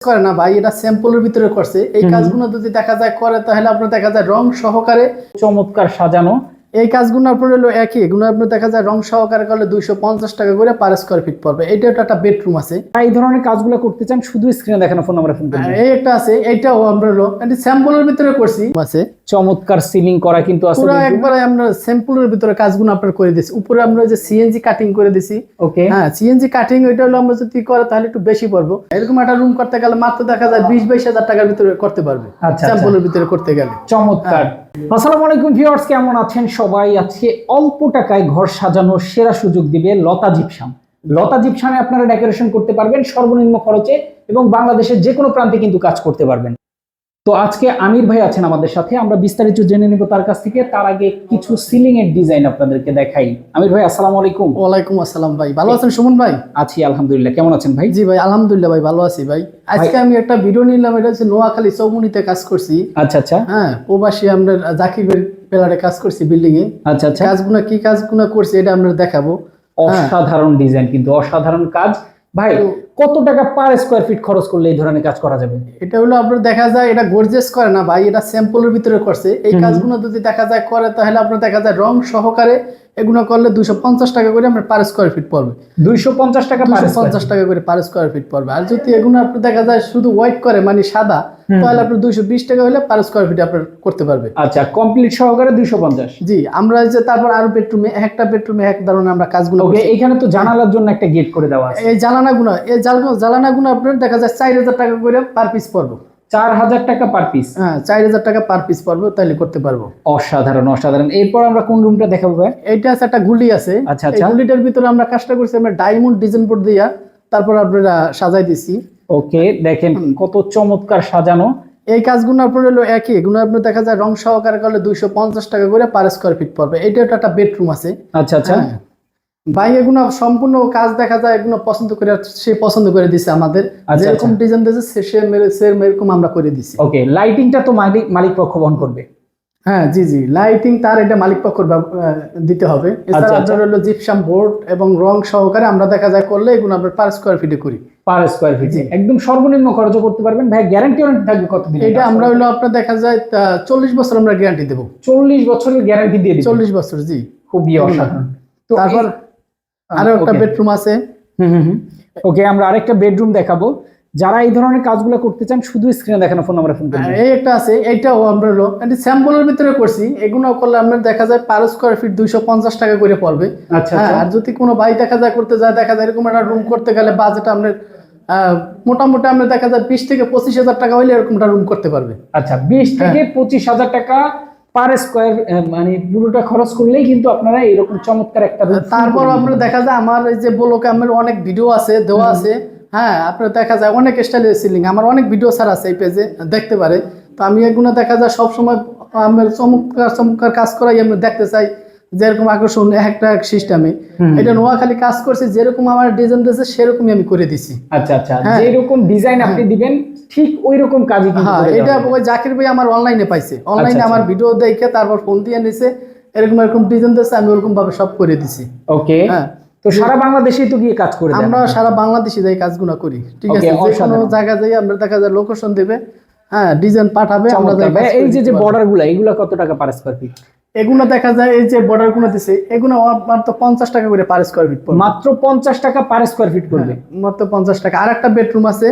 করে না ভাই এটা স্যাম্পলের ভিতরে করছে। এই কাজগুলো যদি দেখা যায় করে তাহলে আপনার দেখা যায় রং সহকারে চমৎকার সাজানো। এই কাজগুলো আপনার হলো একই এগুলো আপনার দেখা যায় রং সহকারে করলে দুইশো পঞ্চাশ টাকা করে পার স্কোয়ার ফিট পড়বে। এটা একটা বেডরুম আছে। এই ধরনের কাজগুলো করতে চান শুধু স্ক্রিনে দেখানো ফোন নাম্বার ফোন এই একটা আছে এইটাও আমরা হলো স্যাম্পলের ভিতরে করছি। আছে। চমৎকার সিলিং করা কিন্তু আছে পুরো একবারে আমরা স্যাম্পলের ভিতরে কাজগুলো আপনার করে দিছি উপরে আমরা যে সিএনজি কাটিং করে দিছি ওকে হ্যাঁ সিএনজি কাটিং ওইটা হলো আমরা যদি করে তাহলে একটু বেশি পড়ব। এরকম একটা রুম করতে গেলে মাত্র দেখা যায় বিশ বাইশ হাজার টাকার ভিতরে করতে পারবে। আচ্ছা। স্যাম্পলের ভিতরে করতে গেলে। চমৎকার। আসসালামু আলাইকুম ভিউয়ার্স কেমন আছেন? সবাই আজকে অল্প টাকায় ঘর সাজানোর সেরা সুযোগ দিবে লতা জিপসাম। লতা জিপসামে আপনারা ডেকোরেশন করতে পারবেন সর্বনিম্ন খরচে এবং বাংলাদেশের যে কোনো প্রান্তে কিন্তু কাজ করতে পারবেন। তো আজকে আমির ভাই আছেন আমাদের সাথে আমরা বিস্তারিত জেনে নেব তার কাছ থেকে। তার আগে কিছু সিলিং এর ডিজাইন আপনাদেরকে দেখাই। আমির ভাই আসসালামু আলাইকুম। ওয়ালাইকুম আসসালাম ভাই। ভালো আছেন সুমন ভাই? আছি আলহামদুলিল্লাহ। কেমন আছেন ভাই? জি ভাই আলহামদুলিল্লাহ ভাই ভালো আছি ভাই। আজকে আমি একটা ভিডিও নিলাম এটা হচ্ছে নোয়াখালী চৌমুনিতে কাজ করছি। আচ্ছা আচ্ছা। হ্যাঁ প্রবাসী আমরা জাকিবের পেলারে কাজ করছি বিল্ডিং এ। আচ্ছা আচ্ছা। কাজগুলো কি কাজগুলো করছি এটা আমরা দেখাবো। অসাধারণ ডিজাইন কিন্তু অসাধারণ কাজ। ভাই কত টাকা পার স্কোয়ার ফিট খরচ করলে এই ধরনের কাজ করা যাবে? এটা হলো আপনার দেখা যায় এটা গর্জেস করে না ভাই এটা স্যাম্পলের ভিতরে করছে। এই কাজগুলো যদি দেখা যায় করে তাহলে আপনার দেখা যায় রং সহকারে এগুলো করলে দুশো পঞ্চাশ টাকা করে আপনার পার স্কোয়ার ফিট পড়বে। দুইশো পঞ্চাশ টাকা পঞ্চাশ টাকা করে পার স্কোয়ার ফিট পড়বে। আর যদি এগুলো আপনার দেখা যায় শুধু হোয়াইট করে মানে সাদা তাহলে আপনার দুইশো বিশ টাকা হলে পার স্কোয়ার ফিট আপনার করতে পারবে। আচ্ছা কমপ্লিট সহকারে দুইশো পঞ্চাশ। জি আমরা যে তারপর আরও বেডরুমে একটা বেডরুমে এক ধরনের আমরা কাজগুলো এখানে তো জানালার জন্য একটা গেট করে দেওয়া এই জ্বালানাগুলো এই জ্বালানা জ্বালানাগুলো আপনার দেখা যায় চার হাজার টাকা করে পার পিস পড়বে। চার হাজার টাকা পার পিস হ্যাঁ চার হাজার টাকা পার পিস পড়বে তাহলে করতে পারব। অসাধারণ অসাধারণ। এরপর আমরা কোন রুমটা দেখাবো ভাই? এইটা আছে একটা গুলি আছে। আচ্ছা, আচ্ছা। গুলিটার ভিতরে আমরা কাজটা করছি আমরা ডায়মন্ড ডিজাইন বোর্ড দিয়া তারপর আপনারা সাজাই দিছি। ওকে দেখেন কত চমৎকার সাজানো। এই কাজগুলো আপনার হলো একই এগুলো আপনার দেখা যায় রং সহকারে করলে দুইশো পঞ্চাশ টাকা করে পার স্কোয়ার ফিট পড়বে। এটা একটা বেডরুম আছে। আচ্ছা আচ্ছা। হ্যাঁ। ভাই এগুলো সম্পূর্ণ কাজ দেখা যায় এগুলো পছন্দ করে সে পছন্দ করে দিছে আমাদের। আচ্ছা, যেরকম আচ্ছা। ডিজাইন দিয়েছে সে সে মেরে- সে এরকম আমরা করে দিছি। ওকে লাইটিংটা তো মালিক মালিক পক্ষ বহন করবে। হ্যাঁ জি জি। লাইটিং তার এটা মালিক আহ, দিতে হবে। এছাড়া আচ্ছা, আপনার হলো জিপসাম বোর্ড এবং রং সহকারে আমরা দেখা যায় করলে এগুলো আমরা পার স্কোয়ার ফিটে করি। পার স্কোয়ার ফিট জি। একদম সর্বনিম্ন খরচ করতে পারবেন। ভাই গ্যারান্টি ওয়ারেন্টি থাকবে কতদিন এটা আমরা হলো আপনার দেখা যায় চল্লিশ বছর আমরা গ্যারান্টি দেবো। চল্লিশ বছরের গ্যারান্টি দিয়ে দিচ্ছি চল্লিশ বছর জি। খুবই অসাধারণ। তো তারপর আরও একটা. বেডরুম আছে। ওকে আমরা আরেকটা বেডরুম দেখাবো। যারা এই ধরনের কাজগুলো করতে চান শুধু স্ক্রিনে দেখানো ফোন নাম্বারে ফোন করবেন। এই একটা আছে এইটাও আমরা এটি স্যাম্পলের ভিতরে করছি। এগুলো করলে আপনার দেখা যায় পার স্কোয়ার ফিট দুইশো পঞ্চাশ টাকা করে পড়বে। আচ্ছা হ্যাঁ আচ্ছা। আর যদি কোনো ভাই দেখা যায় করতে যায় দেখা যায় এরকম একটা রুম করতে গেলে বাজেট আপনার আহ, মোটামুটি আপনার দেখা যায় বিশ থেকে পঁচিশ হাজার টাকা হলে এরকম একটা রুম করতে পারবে। আচ্ছা বিশ থেকে পঁচিশ হাজার টাকা পার স্কোয়ার মানে পুরোটা খরচ করলেই কিন্তু আপনারা এরকম চমৎকার একটা তারপর আমরা আপনার দেখা যায় আমার এই যে বলোকে আমার অনেক ভিডিও আছে দেওয়া আছে। হ্যাঁ আপনার দেখা যায় অনেক স্টাইলের সিলিং আমার অনেক ভিডিও স্যার আছে এই পেজে দেখতে পারে। তো আমি এগুলো দেখা যায় সবসময় আমার চমৎকার চমৎকার কাজ করাই আমি দেখতে চাই। যেরকম আকর্ষণ একটা সিস্টেমে। এটা নোয়াখালী কাজ করছি যেরকম আমার ডিজাইন দিয়েছে সেরকমই আমি করে দিছি। আচ্ছা আচ্ছা। হ্যাঁ। যেরকম ডিজাইন আপনি দিবেন ঠিক ওই রকম কাজই হ্যাঁ এটা ওই জাকির ভাই আমার অনলাইনে পাইছে। অনলাইনে আচ্ছা। আমার ভিডিও দেখে তারপর ফোন দিয়ে নিছে এরকম এরকম ডিজাইন দিয়েছে আমি ওরকম ভাবে সব করে দিছি। ওকে হ্যাঁ। তো সারা বাংলাদেশেই তো গিয়ে কাজ করে আমরা সারা বাংলাদেশে যাই কাজগুলো করি ঠিক আছে? যে কোনো জায়গা যাই আমরা দেখা যায় লোকেশন দেবে হ্যাঁ ডিজাইন পাঠাবে আমরা এই যে যে দিতে পারব। বর্ডারগুলা এগুলা কত টাকা পার স্কোয়ার ফিট এগুলো দেখা যায় এই যে বর্ডারগুলো দিছে এগুলো মাত্র পঞ্চাশ টাকা করে পার স্কোয়ার ফিট পড়বে। মাত্র পঞ্চাশ টাকা পার স্কোয়ার ফিট করবে মাত্র পঞ্চাশ টাকা। আর একটা বেডরুম আছে।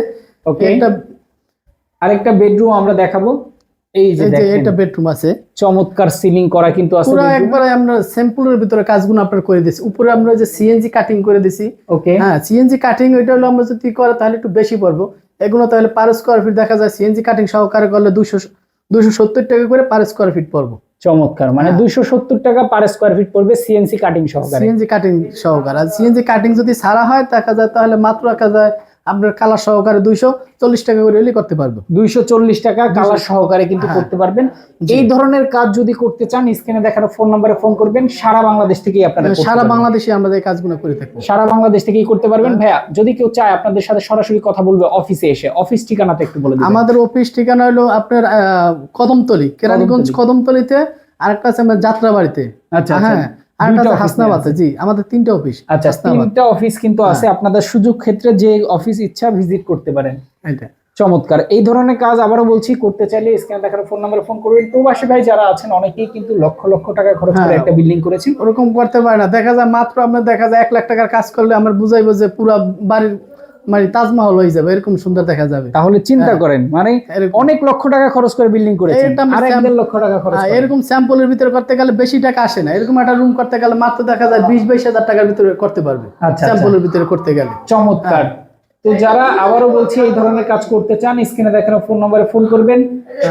ওকে একটা আরেকটা বেডরুম আমরা দেখাবো। এই যে এটা বেডরুম আছে। চমৎকার সিলিং করা কিন্তু আছে পুরো একবারে আমরা স্যাম্পলের ভিতরে কাজগুলো আপনার করে দিছি উপরে আমরা যে সিএনজি কাটিং করে দিছি ওকে হ্যাঁ সিএনজি কাটিং ওইটা হলো আমরা যদি করে তাহলে একটু বেশি পড়ব। এগুলো তাহলে পার স্কোয়ার ফিট দেখা যায়। সিএনজি কাটিং সহকারে করলে দুশো দুশো সত্তর টাকা করে পার স্কোয়ার ফিট পড়ব। চমৎকার। মানে হ্যাঁ। দুইশো সত্তর টাকা পার স্কোয়ার ফিট পড়বে সিএনসি কাটিং সহকারে। সিএনজি কাটিং সহকারে। আর সিএনজি কাটিং যদি সারা হয় দেখা যায় তাহলে মাত্র দেখা যায় আপনার কালার সহকারে দুইশো চল্লিশ টাকা করে হলেই করতে পারব। দুইশো চল্লিশ টাকা কালার সহকারে কিন্তু হ্যাঁ। করতে পারবেন। এই ধরনের কাজ যদি করতে চান স্ক্রিনে দেখানো ফোন নম্বরে ফোন করবেন। সারা বাংলাদেশ থেকেই আপনারা সারা বাংলাদেশে আমরা এই কাজগুলো করে থাকব সারা বাংলাদেশ থেকেই করতে পারবেন। ভাইয়া যদি কেউ চায় আপনাদের সাথে সরাসরি কথা বলবে অফিসে এসে। অফিস ঠিকানাটা একটু বলে আমাদের অফিস ঠিকানা হলো আপনার আহ, কদমতলি কেরানীগঞ্জ কদমতলিতে আরেকটা আছে আমার যাত্রাবাড়িতে। আচ্ছা আচ্ছা। হ্যাঁ। হাসনাবাদে জি আমাদের তিনটা অফিস আচ্ছা তিনটা অফিস কিন্তু আছে আপনাদের সুযোগ ক্ষেত্রে যে অফিস ইচ্ছা ভিজিট করতে পারেন। এটা চমৎকার। এই ধরনের কাজ আবারও বলছি করতে চাইলে স্ক্যান দেখার ফোন নাম্বারে ফোন করবেন। প্রবাসী ভাই যারা আছেন অনেকেই কিন্তু লক্ষ লক্ষ টাকা খরচ করে হ্যাঁ। একটা বিল্ডিং করেছেন। ওরকম করতে পারে না। দেখা যায় মাত্র আপনার দেখা যায় এক লাখ টাকার কাজ করলে আমার বুঝাইবো যে পুরো বাড়ির মানে তাজমহল হয়ে যাবে এরকম সুন্দর দেখা যাবে। তাহলে চিন্তা হ্যাঁ। করেন মানে অনেক লক্ষ টাকা খরচ করে বিল্ডিং দেড় লক্ষ টাকা খরচ হ্যাঁ, এরকম স্যাম্পলের ভিতরে করতে গেলে বেশি টাকা আসে না। এরকম একটা রুম করতে গেলে মাত্র দেখা যায় বিশ বাইশ হাজার টাকার ভিতরে করতে পারবে। আচ্ছা। স্যাম্পলের ভিতরে করতে গেলে। চমৎকার। তো যারা আবারও বলছি এই ধরনের কাজ করতে চান স্ক্রিনে দেখানো ফোন নম্বরে ফোন করবেন।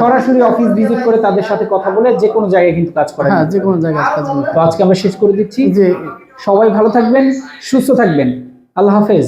সরাসরি অফিস ভিজিট করে তাদের সাথে কথা বলে যে কোনো জায়গায় কিন্তু কাজ করেন। হ্যাঁ যে কোনো জায়গায় কাজগুলো তো আজকে আমরা শেষ করে দিচ্ছি। যে সবাই ভালো থাকবেন সুস্থ থাকবেন। আল্লাহ হাফেজ।